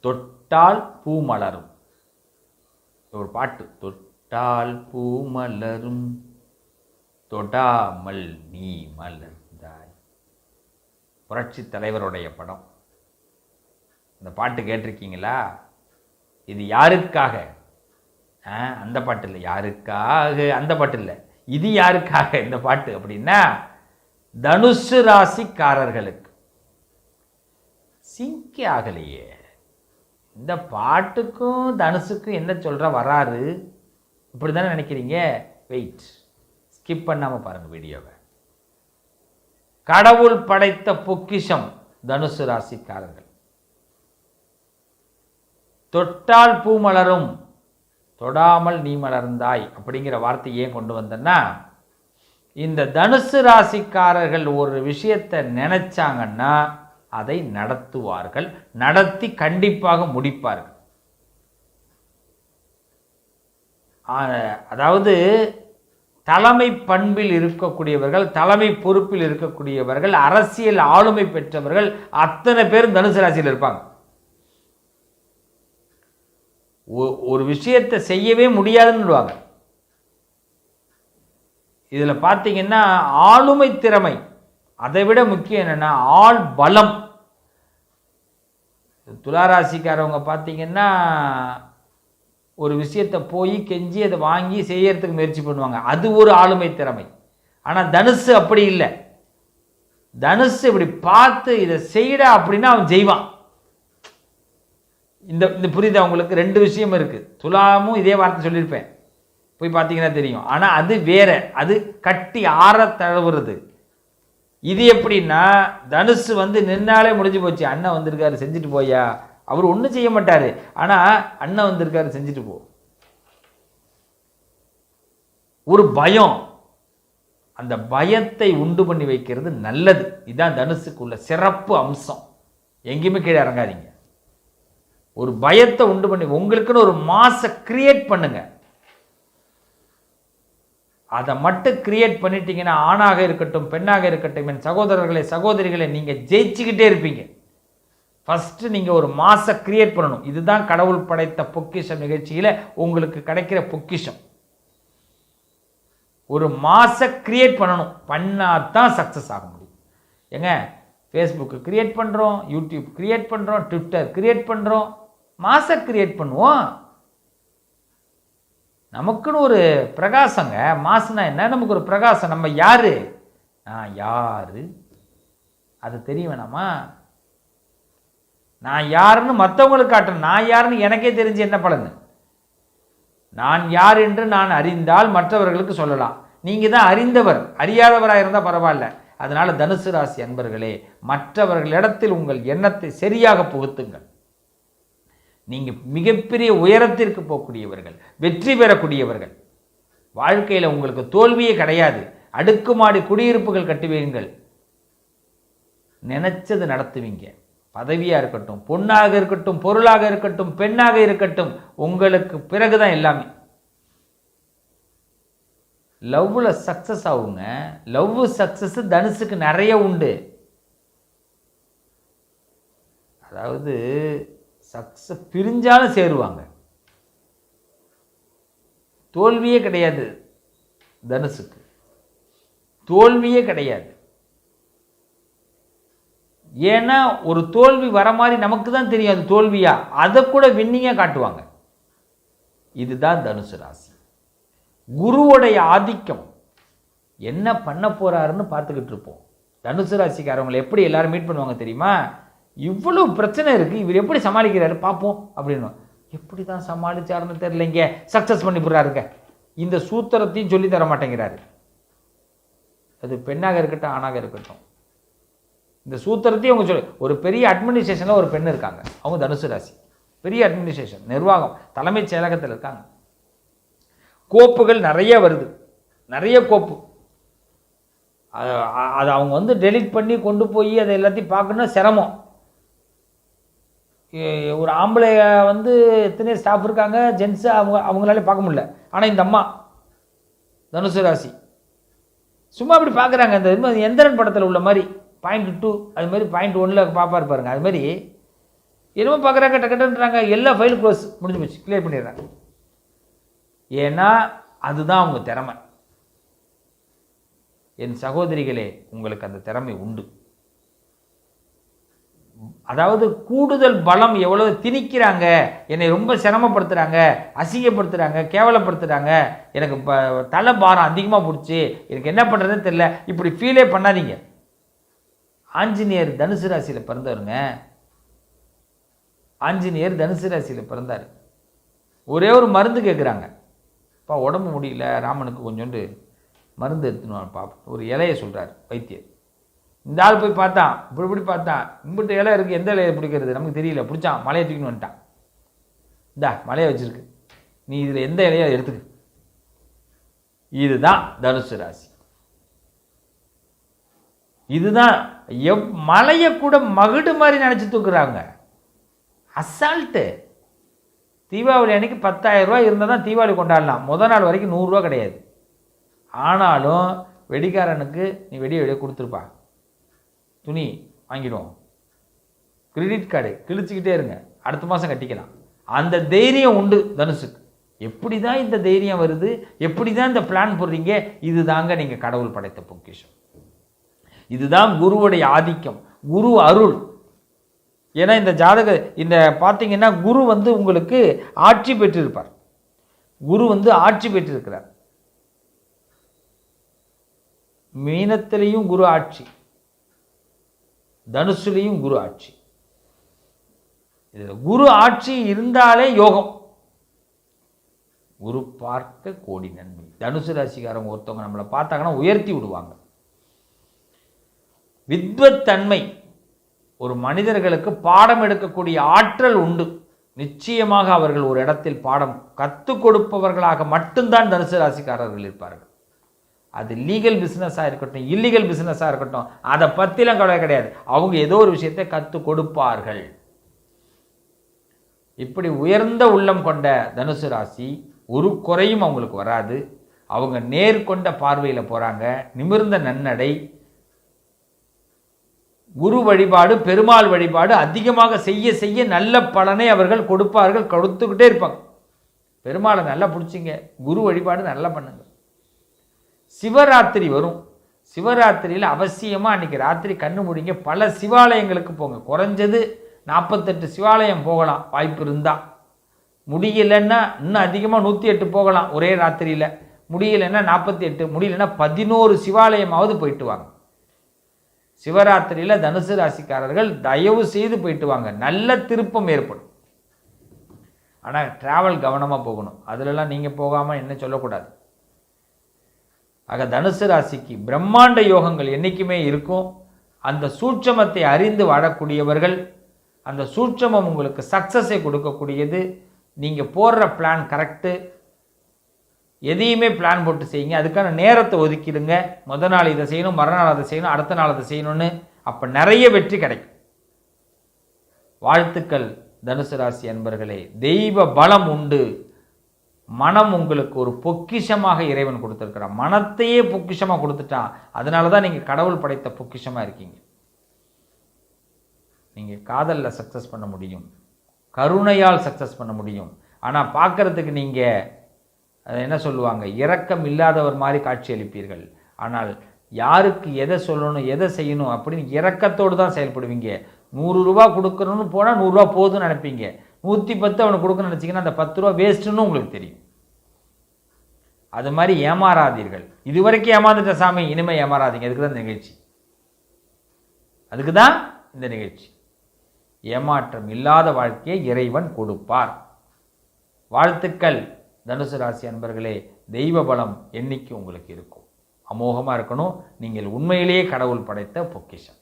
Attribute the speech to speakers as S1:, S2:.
S1: தொட்டால் பூ மலரும். ஒரு பாட்டு. தொட்டால் பூ மலரும். தொடாமல் நீ மலர்ந்தாய். புரட்சி தலைவருடைய படம். இந்த பாட்டு கேட்டிருக்கீங்களா? இது யாருக்காக? அந்த பாட்டு இல்லை. யாருக்காக? அந்த பாட்டு இல்லை. இது யாருக்காக? இந்த பாட்டு அப்படின்னா தனுசு ராசிக்காரர்களுக்கு. சிங்கி ஆகலையே. இந்த பாட்டுக்கும் தனுசுக்கும் என்ன சொல்ற வராரு? இப்படி தானே நினைக்கிறீங்க? வெயிட் ஸ்கிப் பண்ணாமல் பாருங்கள் வீடியோவை. கடவுள் படைத்த பொக்கிஷம் தனுசு ராசிக்காரர்கள். தொட்டால் பூ மலரும் தொடாமல் நீ மலர்ந்தாய் அப்படிங்கிற வார்த்தை ஏன் கொண்டு வந்தேன்னா இந்த தனுசு ராசிக்காரர்கள் ஒரு விஷயத்தை நினைச்சாங்கன்னா அதை நடத்துவார்கள். நடத்தி கண்டிப்பாக முடிப்பார்கள். அதாவது தலைமை பண்பில் இருக்கக்கூடியவர்கள் தலைமை பொறுப்பில் இருக்கக்கூடியவர்கள் அரசியல் ஆளுமை பெற்றவர்கள் அத்தனை பேரும் தனுசு ராசியில் இருப்பாங்க. ஒ- ஒரு விஷயத்தை செய்யவே முடியாதுன்னுடுவாங்க இதில் பார்த்தீங்கன்னா ஆளுமை திறமை அதை விட முக்கியம் என்னென்னா ஆள் பலம். துளாராசிக்காரவங்க பார்த்தீங்கன்னா ஒரு விஷயத்தை போய் கெஞ்சி அதை வாங்கி செய்யறதுக்கு முயற்சி பண்ணுவாங்க. அது ஒரு ஆளுமை திறமை. ஆனால் தனுசு அப்படி இல்லை. தனுசு இப்படி பார்த்து இதை செய்யடா அப்படின்னா அவன் செய்வான் இந்த இந்த புரியுதா உங்களுக்கு? ரெண்டு விஷயம் இருக்குது துலாமும் இதே வார்த்தை சொல்லியிருப்பேன். போய் பார்த்தீங்கன்னா தெரியும். ஆனால் அது வேற. அது கட்டி ஆற தழுவுறது. இது எப்படின்னா தனுசு வந்து நின்னாலே முடிஞ்சு போச்சு. அண்ணன் வந்திருக்காரு செஞ்சுட்டு போயா அவர் ஒன்றும் செய்ய மாட்டார். ஆனால் அண்ணன் வந்திருக்காரு செஞ்சுட்டு போ. ஒரு பயம். அந்த பயத்தை உண்டு பண்ணி வைக்கிறது நல்லது. இதுதான் தனுசுக்குள்ள சிறப்பு அம்சம். எங்கேயுமே கீழே இறங்காதீங்க. ஒரு பயத்தை உண்டு பண்ணி உங்களுக்குன்னு ஒரு மாசை கிரியேட் பண்ணுங்கள் அதை மட்டும் கிரியேட் பண்ணிட்டீங்கன்னா ஆணாக இருக்கட்டும் பெண்ணாக இருக்கட்டும் என் சகோதரர்களை சகோதரிகளை நீங்கள் ஜெயிச்சுக்கிட்டே இருப்பீங்க. ஃபஸ்ட்டு நீங்கள் ஒரு மாசை கிரியேட் பண்ணணும். இதுதான் கடவுள் படைத்த பொக்கிஷம் நிகழ்ச்சியில் உங்களுக்கு கிடைக்கிற பொக்கிஷம். ஒரு மாசை கிரியேட் பண்ணணும். பண்ணால் தான் சக்ஸஸ் ஆக முடியும். ஏங்க ஃபேஸ்புக்கு கிரியேட் பண்ணுறோம் யூடியூப் கிரியேட் பண்ணுறோம் ட்விட்டர் கிரியேட் பண்ணுறோம் மாசை கிரியேட் பண்ணுவோம். நமக்குன்னு ஒரு பிரகாசங்க. மாசுனா என்ன? நமக்கு ஒரு பிரகாசம். நம்ம யார்? நான் யார்? அது தெரிய வேணாமா? நான் யாருன்னு மற்றவங்களுக்கு காட்டணும். நான் யாருன்னு எனக்கே தெரிஞ்சு என்ன பலன்? நான் யார் என்று நான் அறிந்தால் மற்றவர்களுக்கு சொல்லலாம். நீங்கள் தான் அறிந்தவர். அறியாதவராக இருந்தால் பரவாயில்ல. அதனால் தனுசு ராசி அன்பர்களே மற்றவர்களிடத்தில் உங்கள் எண்ணத்தை சரியாக புகுத்துங்கள். நீங்கள் மிகப்பெரிய உயரத்திற்கு போகக்கூடியவர்கள் வெற்றி பெறக்கூடியவர்கள். வாழ்க்கையில் உங்களுக்கு தோல்வியே கிடையாது. அடுக்குமாடி குடியிருப்புகள் கட்டுவீர்கள். நினச்சது நடத்துவீங்க. பதவியாக இருக்கட்டும் பொண்ணாக இருக்கட்டும் பொருளாக இருக்கட்டும் பெண்ணாக இருக்கட்டும் உங்களுக்கு பிறகுதான் எல்லாமே. லவ்வில் சக்ஸஸ் ஆகுங்க. லவ் சக்ஸஸ் தனுசுக்கு நிறைய உண்டு. அதாவது சக்ஸஸ் பிரிஞ்சாலும் சேருவாங்க. தோல்வியே கிடையாது தனுசுக்கு. தோல்வியே கிடையாது. ஏன்னா ஒரு தோல்வி வர மாதிரி நமக்கு தான் தெரியும் அது தோல்வியா? அதை கூட வின்னிங்காக காட்டுவாங்க. இதுதான் தனுசு ராசி. குருவுடைய ஆதிக்கம். என்ன பண்ண போறாருன்னு பார்த்துக்கிட்டு இருப்போம். தனுசு ராசிக்காரவங்களை எப்படி எல்லாரும் மீட் பண்ணுவாங்க தெரியுமா? இவ்வளோ பிரச்சனை இருக்குது இவர் எப்படி சமாளிக்கிறாரு பார்ப்போம் அப்படின்னு எப்படி தான் சமாளிச்சாருன்னு தெரிலங்க சக்ஸஸ் பண்ணி போடுறாருங்க இந்த சூத்திரத்தையும் சொல்லி தர மாட்டேங்கிறாரு. அது பெண்ணாக இருக்கட்டும் ஆணாக இருக்கட்டும். இந்த சூத்திரத்தையும் அவங்க சொல்லி ஒரு பெரிய அட்மினிஸ்ட்ரேஷனில் ஒரு பெண் இருக்காங்க. அவங்க தனுசு ராசி. பெரிய அட்மினிஸ்ட்ரேஷன் நிர்வாகம் தலைமைச் செயலகத்தில் இருக்காங்க. கோப்புகள் நிறைய வருது. நிறைய கோப்பு. அதை அவங்க வந்து டெலிட் பண்ணி கொண்டு போய் அதை எல்லாத்தையும் பார்க்கணுன்னா சிரமம். ஒரு ஆம்பளை வந்து எத்தனை ஸ்டாஃப் இருக்காங்க. ஜென்ஸு அவங்க அவங்களாலே பார்க்க முடியல. ஆனால் இந்த அம்மா தனுசு ராசி. சும்மா அப்படி பார்க்குறாங்க இந்த இது மாதிரி எந்திரன் படத்தில் உள்ள மாதிரி பாயிண்ட் டூ அது மாதிரி பாயிண்ட் ஒன்றில் பார்ப்பாரு பாருங்க. அது மாதிரி என்னமோ பார்க்குறாங்க டக்கட்டுன்றாங்க எல்லா ஃபைலும் க்ளோஸ் முடிஞ்சு போச்சு. கிளியர் பண்ணிடுறாங்க. ஏன்னா அதுதான் அவங்க திறமை. என் சகோதரிகளே உங்களுக்கு அந்த திறமை உண்டு. அதாவது கூடுதல் பலம் எவ்வளவு திணிக்கிறாங்க என்னை ரொம்ப சிரமப்படுத்துகிறாங்க அசிங்கப்படுத்துகிறாங்க கேவலப்படுத்துகிறாங்க எனக்கு இப்போ தலை பாரம் அதிகமாக பிடிச்சி எனக்கு என்ன பண்ணுறதுன்னு தெரியல. இப்படி ஃபீலே பண்ணாதீங்க. ஆஞ்சநேயர் தனுசு ராசியில் பிறந்தவருங்க. ஆஞ்சநேயர் தனுசு ராசியில் பிறந்தார். ஒரே ஒரு மருந்து கேட்குறாங்க அப்பா உடம்பு முடியல ராமனுக்கு கொஞ்சோண்டு மருந்து எடுத்துன்னு பாப்பா ஒரு இலையை சொல்கிறார் வைத்தியர். இந்த ஆள் போய் பார்த்தான் இப்படி இப்படி பார்த்தான் இம்பிட்டு இலை இருக்குது எந்த இலையை பிடிக்கிறது? நமக்கு தெரியல. பிடிச்சான் மலையை தூக்கின்னு வந்துட்டான். இந்தா மலையை வச்சிருக்கு. நீ இதில் எந்த இலையை எடுத்துக்க? இதுதான் தனுசு ராசி. இதுதான் எவ் மலையை கூட மகுடு மாதிரி நினச்சி தூக்குறாங்க. அசால்ட்டு தீபாவளி அன்னைக்கு பத்தாயிரம் ரூபா இருந்தால் தான் தீபாவளி கொண்டாடலாம். முத நாள் வரைக்கும் நூறுரூவா கிடையாது. ஆனாலும் வெடிக்காரனுக்கு நீ வெடியை வெடிய கொடுத்துருப்பா. துணி வாங்கிடுவோம். கிரெடிட் கார்டு கிழிச்சிக்கிட்டே இருங்க. அடுத்த மாதம் கட்டிக்கலாம். அந்த தைரியம் உண்டு தனுஷுக்கு. எப்படி தான் இந்த தைரியம் வருது எப்படி தான் இந்த பிளான் போடுறீங்க இது தாங்க நீங்கள் கடவுள் படைத்த பொக்கிஷம். இதுதான் குருவுடைய ஆதிக்கம் குரு அருள். ஏன்னா இந்த ஜாதக இந்த பார்த்தீங்கன்னா குரு வந்து உங்களுக்கு ஆட்சி பெற்றிருப்பார். குரு வந்து ஆட்சி பெற்றிருக்கிறார். மீனத்திலையும் குரு ஆட்சி. தனுசுலையும் குரு ஆட்சி. இதில் குரு ஆட்சி இருந்தாலே யோகம். குரு பார்க்க கோடி நன்மை. தனுசு ராசிக்காரங்க ஒருத்தவங்க நம்மளை பார்த்தாங்கன்னா உயர்த்தி விடுவாங்க. வித்வத்தன்மை. ஒரு மனிதர்களுக்கு பாடம் எடுக்கக்கூடிய ஆற்றல் உண்டு. நிச்சயமாக அவர்கள் ஒரு இடத்தில் பாடம் கற்றுக் கொடுப்பவர்களாக மட்டும்தான் தனுசு ராசிக்காரர்கள் இருப்பார்கள். அது லீகல் பிஸ்னஸாக இருக்கட்டும் இல்லீகல் பிஸ்னஸாக இருக்கட்டும் அதை பற்றிலாம் கவலை கிடையாது. அவங்க ஏதோ ஒரு விஷயத்தை கற்றுக் கொடுப்பார்கள். இப்படி உயர்ந்த உள்ளம் கொண்ட தனுசு ராசி ஒரு குறையும் அவங்களுக்கு வராது. அவங்க நேர்கொண்ட பார்வையில் போகிறாங்க நிமிர்ந்த நன்னடை. குரு வழிபாடு பெருமாள் வழிபாடு அதிகமாக செய்ய செய்ய நல்ல பலனை அவர்கள் கொடுப்பார்கள். கொடுத்துக்கிட்டே இருப்பாங்க. பெருமாளை நல்லா பிடிச்சிங்க. குரு வழிபாடு நல்லா பண்ணுங்கள் சிவராத்திரி வரும். சிவராத்திரியில் அவசியமாக அன்றைக்கி ராத்திரி கண்ணு முடிங்க. பல சிவாலயங்களுக்கு போங்க. குறைஞ்சது நாற்பத்தெட்டு சிவாலயம் போகலாம். வாய்ப்பு இருந்தால் முடியலைன்னா இன்னும் அதிகமாக நூற்றி எட்டு போகலாம் ஒரே ராத்திரியில். முடியலைன்னா நாற்பத்தி எட்டு முடியலன்னா பதினோரு சிவாலயமாவது போயிட்டு வாங்க. சிவராத்திரியில் தனுசு ராசிக்காரர்கள் தயவு செய்து போயிட்டு வாங்க. நல்ல திருப்பம் ஏற்படும். ஆனால் ட்ராவல் கவனமாக போகணும். அதிலெல்லாம் நீங்கள் போகாமல் என்ன சொல்லக்கூடாது. ஆக தனுசு ராசிக்கு பிரம்மாண்ட யோகங்கள் என்றைக்குமே இருக்கும். அந்த சூட்சமத்தை அறிந்து வாழக்கூடியவர்கள் அந்த சூட்சமம் உங்களுக்கு சக்ஸஸை கொடுக்கக்கூடியது. நீங்கள் போடுற பிளான் கரெக்டு எதையுமே பிளான் போட்டு செய்யுங்க. அதுக்கான நேரத்தை ஒதுக்கிடுங்க. முத நாள் இதை செய்யணும் மறுநாள் அதை செய்யணும் அடுத்த நாள் அதை செய்யணும்னு அப்போ நிறைய வெற்றி கிடைக்கும். வாழ்த்துக்கள் தனுசு ராசி அன்பர்களே. தெய்வ பலம் உண்டு. மனம் உங்களுக்கு ஒரு பொக்கிஷமாக இறைவன் கொடுத்துருக்கிறான். மனத்தையே பொக்கிஷமாக கொடுத்துட்டான் அதனால தான் நீங்கள் கடவுள் படைத்த பொக்கிஷமாக இருக்கீங்க. நீங்கள் காதலில் சக்ஸஸ் பண்ண முடியும். கருணையால் சக்ஸஸ் பண்ண முடியும். ஆனால் பார்க்குறதுக்கு நீங்கள் அதை என்ன சொல்லுவாங்க? இரக்கம் இல்லாதவர் மாதிரி காட்சி அளிப்பீர்கள். ஆனால் யாருக்கு எதை சொல்லணும் எதை செய்யணும் அப்படின்னு இரக்கத்தோடு தான் செயல்படுவீங்க. நூறு ரூபா கொடுக்கணும்னு போனால் நூறுரூவா போதும்னு நினைப்பீங்க. நூற்றி பத்து அவனுக்கு கொடுக்கணும்னு நினச்சிங்கன்னா அந்த பத்து ரூபா வேஸ்ட்டுன்னு உங்களுக்கு தெரியும். அது மாதிரி ஏமாறாதீர்கள். இதுவரைக்கும் ஏமாந்துட்ட சாமி இனிமேல் ஏமாறாதீங்க. அதுக்கு தான் இந்த நிகழ்ச்சி. அதுக்கு தான் இந்த நிகழ்ச்சி. ஏமாற்றம் இல்லாத வாழ்க்கையை இறைவன் கொடுப்பார். வாழ்த்துக்கள் தனுசு ராசி அன்பர்களே. தெய்வ பலம் என்னைக்கு உங்களுக்கு இருக்கும்? அமோகமாக இருக்கணும். நீங்கள் உண்மையிலேயே கடவுள் படைத்த பொக்கிஷம்.